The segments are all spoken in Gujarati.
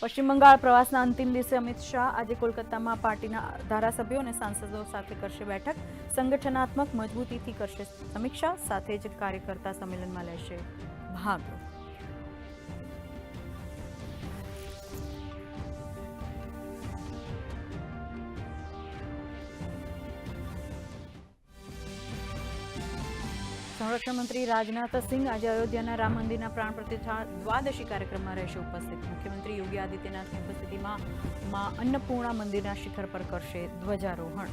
પશ્ચિમ બંગાળ પ્રવાસના અંતિમ દિવસે અમિત શાહ આજે કોલકાતામાં પાર્ટીના ધારાસભ્યો અને સાંસદો સાથે કરશે બેઠક. સંગઠનાત્મક મજબૂતીથી કરશે સમીક્ષા, સાથે જ કાર્યકર્તા સંમેલનમાં લેશે ભાગ સંરક્ષણ મંત્રી રાજનાથ આજે અયોધ્યાના રામ મંદિરના પ્રાણ પ્રતિષ્ઠા દ્વાદશી કાર્યક્રમમાં રહેશે ઉપસ્થિત. મુખ્યમંત્રી યોગી આદિત્યનાથની ઉપસ્થિતિમાં માં અન્નપૂર્ણા મંદિરના શિખર પર કરશે ધ્વજારોહણ.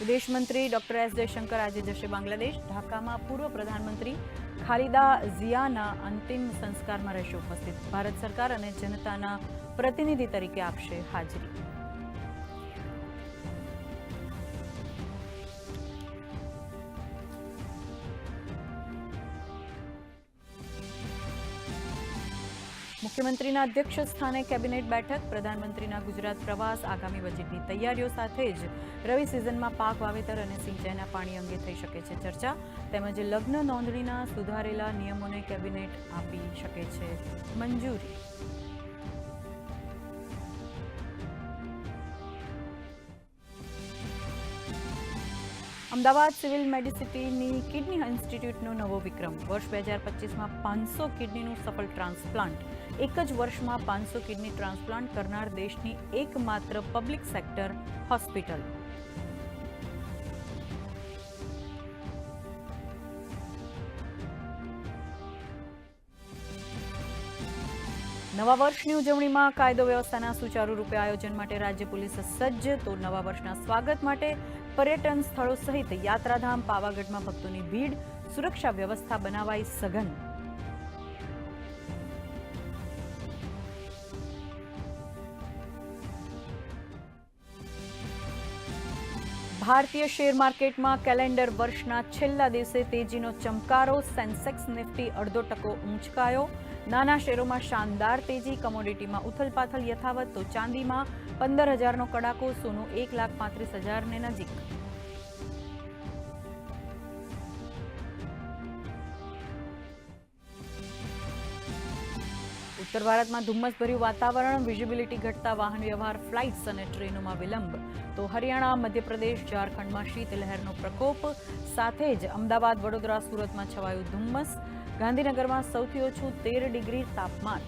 વિદેશ ડોક્ટર એસ જયશંકર આજે જશે બાંગ્લાદેશ. ઢાકામાં પૂર્વ પ્રધાનમંત્રી ખાલિદા ઝિયાના અંતિમ સંસ્કારમાં રહેશે ઉપસ્થિત. ભારત સરકાર અને જનતાના પ્રતિનિધિ તરીકે આપશે હાજરી. મુખ્યમંત્રીના અધ્યક્ષ સ્થાને કેબિનેટ બેઠક, પ્રધાનમંત્રીના ગુજરાત પ્રવાસ, આગામી બજેટની તૈયારીઓ સાથે જ રવિ સિઝનમાં પાક વાવેતર અને સિંચાઈના પાણી અંગે થઈ શકે છે ચર્ચા. તેમજ લગ્ન નોંધણીના સુધારેલા નિયમોને કેબિનેટ આપી શકે છે મંજૂરી. અમદાવાદ સિવિલ મેડિસિટીની કિડની ઇન્સ્ટિટ્યૂટનો નવો વિક્રમ. વર્ષ બે હજાર પચીસમાં પાંચસો કિડનીનું સફળ ટ્રાન્સપ્લાન્ટ. એક જ વર્ષમાં પાંચસો કિડની ટ્રાન્સપ્લાન્ટ કરનાર દેશની એકમાત્ર પબ્લિક સેક્ટર હોસ્પિટલ. નવા વર્ષની ઉજવણીમાં કાયદો વ્યવસ્થાના સુચારુ રૂપે આયોજન માટે રાજ્ય પોલીસ સજ્જ. તો નવા વર્ષના સ્વાગત માટે પર્યટન સ્થળો સહિત યાત્રાધામ પાવાગઢમાં ભક્તોની ભીડ સુરક્ષા વ્યવસ્થા બનાવાઈ સઘન. ભારતીય શેર માર્કેટમાં કેલેન્ડર વર્ષના છેલ્લા દિવસે તેજીનો ચમકારો, સેન્સેક્સ નિફ્ટી અડધો ટકો ઊંચકાયો. નાના શેરોમાં શાનદાર તેજી, કમોડિટીમાં ઉથલપાથલ યથાવત તો ચાંદીમાં પંદર હજારનો કડાકો, સોનું એક લાખ પાંત્રીસ હજારને નજીક. ઉત્તર ભારતમાં ધુમ્મસભર્યું વાતાવરણ વિઝિબિલિટી ઘટતા વાહન વ્યવહાર ફ્લાઇટ્સ અને ટ્રેનોમાં વિલંબ. તો હરિયાણા, મધ્યપ્રદેશ, ઝારખંડમાં શીતલહેરનો પ્રકોપ. સાથે જ અમદાવાદ, વડોદરા, સુરતમાં છવાયું ધુમ્મસ. ગાંધીનગરમાં સૌથી ઓછું તેર ડિગ્રી તાપમાન.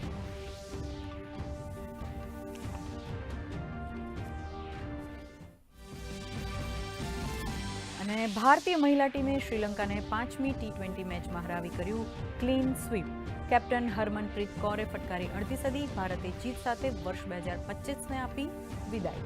અને ભારતીય મહિલા ટીમે શ્રીલંકાને પાંચમી ટી ટ્વેન્ટી મેચમાં હરાવી કર્યું ક્લીન સ્વીપ. કેપ્ટન હરમનપ્રીત કૌરે ફટકારી અડધી સદી, ભારતે જીત સાથે વર્ષ બે હજાર પચીસને આપી વિદાય.